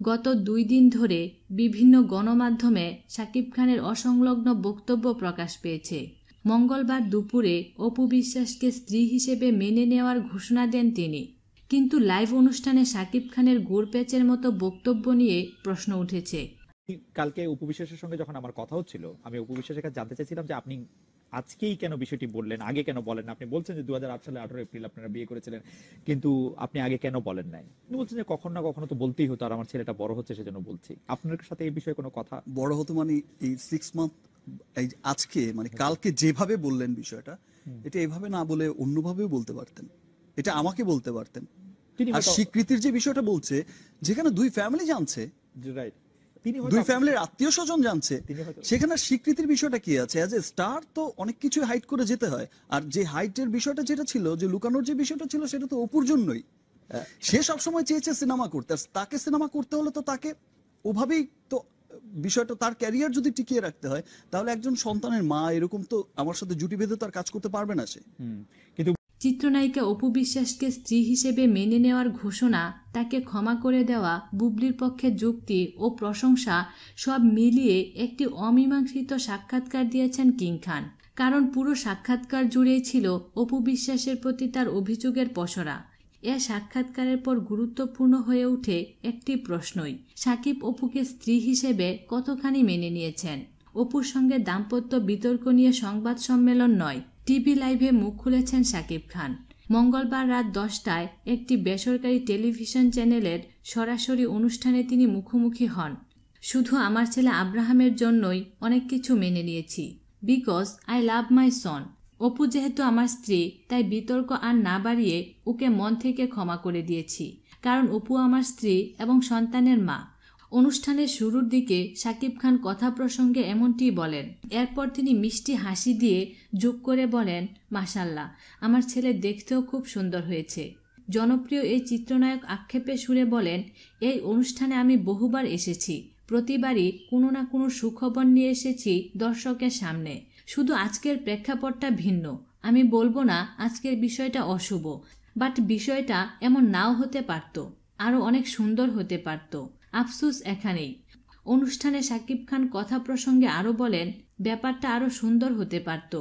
গত দুই দিন ধরে বিভিন্ন গণমাধ্যমে শাকিব খানের অসংলগ্ন বক্তব্য প্রকাশ পেয়েছে। মঙ্গলবার দুপুরে অপু বিশ্বাসকে স্ত্রী হিসেবে মেনে নেওয়ার ঘোষণা দেন তিনি। কিন্তু লাইভ অনুষ্ঠানে শাকিব খানের গোড়প্যাচের মতো বক্তব্য নিয়ে প্রশ্ন উঠেছে। কালকে উপবিশ্বাসের সঙ্গে যখন আমার কথা হচ্ছিল, আমি উপবিশ্বাসের কাছে জানতে চাইছিলাম যে আপনি আজকেই কেন বিষয়টি বললেন? আগে কেন বলেন? আপনি বলছেন যে দু সালে আঠারো এপ্রিল আপনারা বিয়ে করেছিলেন কিন্তু আপনি আগে কেন বলেন নাই? তিনি বলছেন যে কখন না কখনো তো বলতেই হতো আর আমার ছেলেটা বড় হচ্ছে সেজন্য বলছি। আপনার সাথে এই বিষয়ে কোনো কথা? বড় হতো মানে এই সিক্স মান্থ এই আজকে মানে কালকে যেভাবে বললেন বিষয়টা এটা এভাবে না বলে অন্যভাবেও বলতে পারতেন। এটা আমাকে বলতে পারতেন। তিনি আর স্বীকৃতির যে বিষয়টা বলছে যেখানে দুই ফ্যামিলি জানছে রাইট দুই ফ্যামিলির আত্মীয় স্বজন জানছে। সেখানে স্বীকৃতির বিষয়টা কি আছে? অ্যাজ এ স্টার তো অনেক কিছু হাইট করে যেতে হয়। আর যে হাইটের বিষয়টা যেটা ছিল যে লুকানোর যে বিষয়টা ছিল সেটা তো অপুর জন্যই। সে সবসময় চেয়েছে সিনেমা করতে। আর তাকে সিনেমা করতে হলে তো তাকে ওভাবেই তো বিষয়টা তার ক্যারিয়ার যদি টিকিয়ে রাখতে হয় তাহলে একজন সন্তানের মা এরকম তো আমার সাথে জুটি বেঁধে তার কাজ করতে পারবে না সে। কিন্তু চিত্রনায়িকা অপু বিশ্বাসকে স্ত্রী হিসেবে মেনে নেওয়ার ঘোষণা, তাকে ক্ষমা করে দেওয়া, বুবলির পক্ষে যুক্তি ও প্রশংসা সব মিলিয়ে একটি অমীমাংসিত সাক্ষাৎকার দিয়েছেন কিং খান। কারণ পুরো সাক্ষাৎকার জুড়েই ছিল অপু বিশ্বাসের প্রতি তার অভিযোগের পসরা। এ সাক্ষাৎকারের পর গুরুত্বপূর্ণ হয়ে ওঠে একটি প্রশ্নই, সাকিব অপুকে স্ত্রী হিসেবে কতখানি মেনে নিয়েছেন? অপুর সঙ্গে দাম্পত্য বিতর্ক নিয়ে সংবাদ সম্মেলন নয় টিভি লাইভে মুখ খুলেছেন শাকিব খান। মঙ্গলবার রাত দশটায় একটি বেসরকারি টেলিভিশন চ্যানেলের সরাসরি অনুষ্ঠানে তিনি মুখোমুখি হন। শুধু আমার ছেলে আব্রাহামের জন্যই অনেক কিছু মেনে নিয়েছি। Because I love my son. Apu যেহেতু আমার স্ত্রী, তাই বিতর্ক আর না বাড়িয়ে ওকে মন থেকে ক্ষমা করে দিয়েছি। কারণ অপু আমার স্ত্রী এবং সন্তানের মা। অনুষ্ঠানের শুরুর দিকে শাকিব খান কথা প্রসঙ্গে এমনটি বলেন, এরপর তিনি মিষ্টি হাসি দিয়ে যোগ করে বলেন মাসাল্লাহ আমার ছেলে দেখতেও খুব সুন্দর হয়েছে। জনপ্রিয় এই চিত্রনায়ক আক্ষেপে সুরে বলেন, এই অনুষ্ঠানে আমি বহুবার এসেছি, প্রতিবারই কোনো না কোনো সুখবর নিয়ে এসেছি দর্শকের সামনে। শুধু আজকের প্রেক্ষাপটটা ভিন্ন। আমি বলব না আজকের বিষয়টা অশুভ, বাট বিষয়টা এমন নাও হতে পারত, আরও অনেক সুন্দর হতে পারত। আফসোস এখানেই। অনুষ্ঠানে শাকিব খান কথা প্রসঙ্গে আরও বলেন, ব্যাপারটা আরও সুন্দর হতে পারত।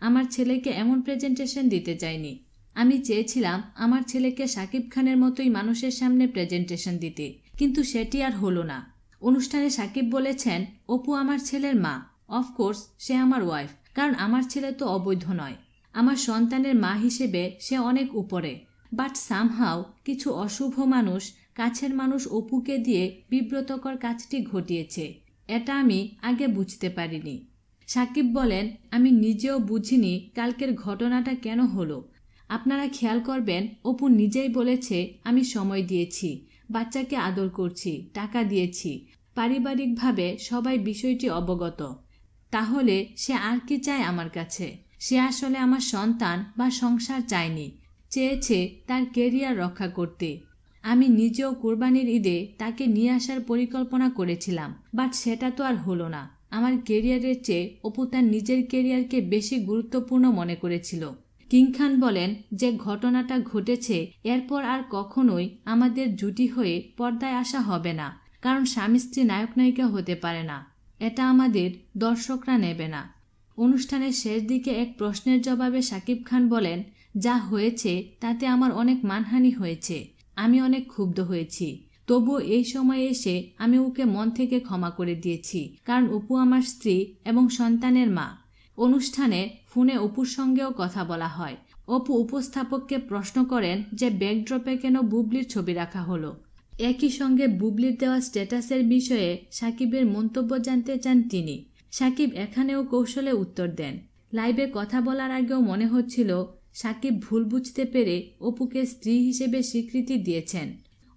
আমার ছেলেকে এমন প্রেজেন্টেশন দিতে চাইনি। আমি চেয়েছিলাম আমার ছেলেকে শাকিব খানের মতোই মানুষের সামনে প্রেজেন্টেশন দিতে, কিন্তু সেটি আর হলো না। অনুষ্ঠানে সাকিব বলেছেন, অপু আমার ছেলের মা। অফকোর্স সে আমার ওয়াইফ কারণ আমার ছেলে তো অবৈধ নয়। আমার সন্তানের মা হিসেবে সে অনেক উপরে। বাট সামহাও কিছু অশুভ মানুষ কাছের মানুষ অপুকে দিয়ে বিব্রতকর কাজটি ঘটিয়েছে। এটা আমি আগে বুঝতে পারিনি। সাকিব বলেন, আমি নিজেও বুঝিনি কালকের ঘটনাটা কেন হলো। আপনারা খেয়াল করবেন, অপু নিজেই বলেছে, আমি সময় দিয়েছি, বাচ্চাকে আদর করছি, টাকা দিয়েছি। পারিবারিকভাবে সবাই বিষয়টি অবগত। তাহলে সে আর কি চায় আমার কাছে? সে আসলে আমার সন্তান বা সংসার চায়নি। চেয়েছে তার কেরিয়ার রক্ষা করতে। আমি নিজেও কোরবানির ঈদে তাকে নিয়ে আসার পরিকল্পনা করেছিলাম, বাট সেটা তো আর হলো না। আমার কেরিয়ারের চেয়ে অপু তার নিজের কেরিয়ারকে বেশি গুরুত্বপূর্ণ মনে করেছিল। কিং খান বলেন, যে ঘটনাটা ঘটেছে, এরপর আর কখনোই আমাদের জুটি হয়ে পর্দায় আসা হবে না, কারণ স্বামী স্ত্রী নায়ক নায়িকা হতে পারে না। এটা আমাদের দর্শকরা নেবে না। অনুষ্ঠানের শেষ দিকে এক প্রশ্নের জবাবে সাকিব খান বলেন, যা হয়েছে, তাতে আমার অনেক মানহানি হয়েছে। আমি অনেক ক্ষুব্ধ হয়েছি। তবুও এই সময় এসে আমি ওকে মন থেকে ক্ষমা করে দিয়েছি, কারণ অপু আমার স্ত্রী এবং সন্তানের মা। অনুষ্ঠানে ফোনে অপুর সঙ্গেও কথা বলা হয়। অপু উপস্থাপককে প্রশ্ন করেন যে ব্যাকড্রপে কেন বুবলির ছবি রাখা হলো। একই সঙ্গে বুবলির দেওয়া স্ট্যাটাসের বিষয়ে সাকিবের মন্তব্য জানতে চান তিনি। সাকিব এখানেও কৌশলে উত্তর দেন। লাইভে কথা বলার আগেও মনে হচ্ছিল সাকিব ভুল বুঝতে পেরে অপুকে স্ত্রী হিসেবে স্বীকৃতি দিয়েছেন।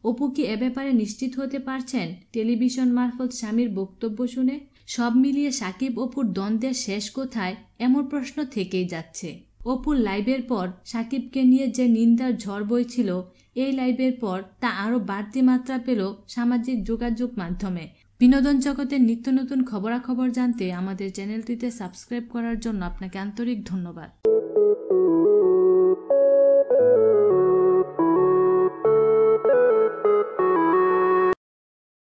অপু কি এ ব্যাপারে নিশ্চিত হতে পারছেন? টেলিভিশন মারফত স্বামীর বক্তব্য শুনে সব মিলিয়ে সাকিব অপুর দ্বন্দ্বের শেষ কোথায় এমন প্রশ্ন থেকেই যাচ্ছে। অপুর লাইভের পর সাকিবকে নিয়ে যে নিন্দার ঝড় বইছিল, এই লাইভের পর তা আরও বাড়তি মাত্রা পেল সামাজিক যোগাযোগ মাধ্যমে। বিনোদন জগতের নিত্য নতুন খবরাখবর জানতে আমাদের চ্যানেলটিতে সাবস্ক্রাইব করার জন্য আপনাকে আন্তরিক ধন্যবাদ। Thank you.